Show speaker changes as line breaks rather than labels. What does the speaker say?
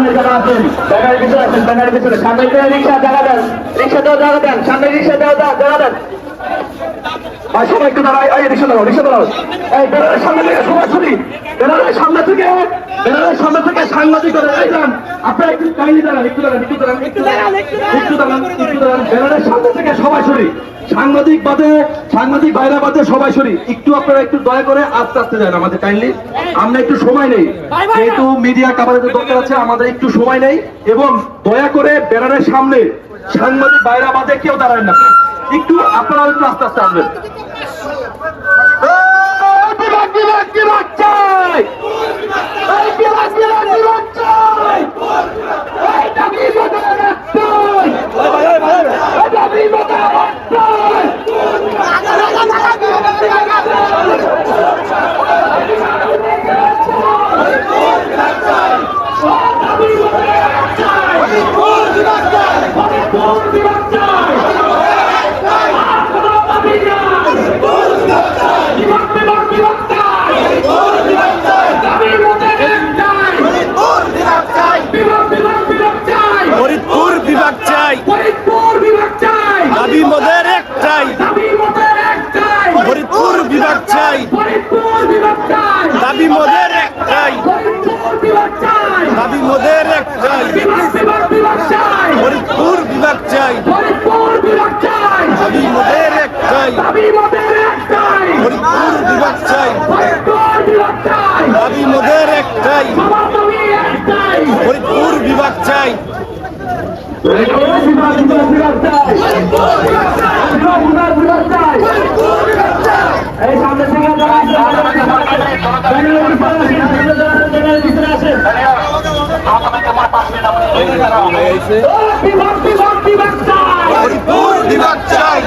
সামনে যারা আছেন ব্যানারের ভিতরে আছেন, ব্যানারের ভিতরে, সামনে রিক্সা জায়গা দেন, রিক্সা দেওয়া জায়গা দেন, সামনে রিক্সা দেওয়া দাও জায়গা দেন। সবাই একটু দাঁড়ায় রিক্সা দাঁড়াও রিক্সা দাঁড়াও। সামনে সবাই শুনি ব্যানারের সামনে থেকে এই যান আপনারা একটু কাহিনী দাঁড়ান একটু দাঁড়ান একটু দাঁড়ান একটু দাঁড়ান একটু দাঁড়ান একটু দাঁড়ান ব্যানারের সামনে থেকে সবাই শুনি সাংবাদিক বাদে সাংবাদিক বাইরা বাদে সবাই শুনি একটু আপনারা একটু দয়া করে আস্তে আস্তে যান আমাদের কাইন্ডলি আমরা একটু সময় নেই যেহেতু মিডিয়া কাভারেজের দরকার আছে আমাদের একটু সময় নেই এবং দয়া করে ব্যানারের সামনে সাংবাদিক বাইরা বাদে কেউ দাঁড়ায় না একটু আপনারা একটু আস্তে আস্তে আসবেন বিভাগ, বিভাগ, বিভাগ চাই! এই বিভাগ, বিভাগ, বিভাগ চাই! এই দাবি মোদের একটাই! এই দাবি মোদের একটাই! বিভাগ চাই! দাবি নাই! বিভাগ, বিভাগ, বিভাগ চাই! দাবি মোদের একটাই! বিভাগ, বিভাগ, বিভাগ চাই!
ফরিদপুর বিভাগ চাই
ফরিদপুর বিভাগ চাই!
দাবি মোদের একটাই
দাবি মোদের একটাই!
ফরিদপুর বিভাগ চাই
ফরিদপুর বিভাগ চাই!
দাবি মোদের একটাই
ফরিদপুর বিভাগ চাই!
দাবি মোদের একটাই
বিভাগ, বিভাগ, বিভাগ চাই!
ফরিদপুর বিভাগ চাই
ফরিদপুর বিভাগ চাই!
দাবি মোদের একটাই
দাবি মোদের একটাই!
ফরিদপুর বিভাগ চাই
ফরিদপুর বিভাগ চাই!
দাবি মোদের একটাই
সবার দাবি একটাই!
ফরিদপুর বিভাগ চাই!
এই সামনে থেকে যারা বিভাগ চাই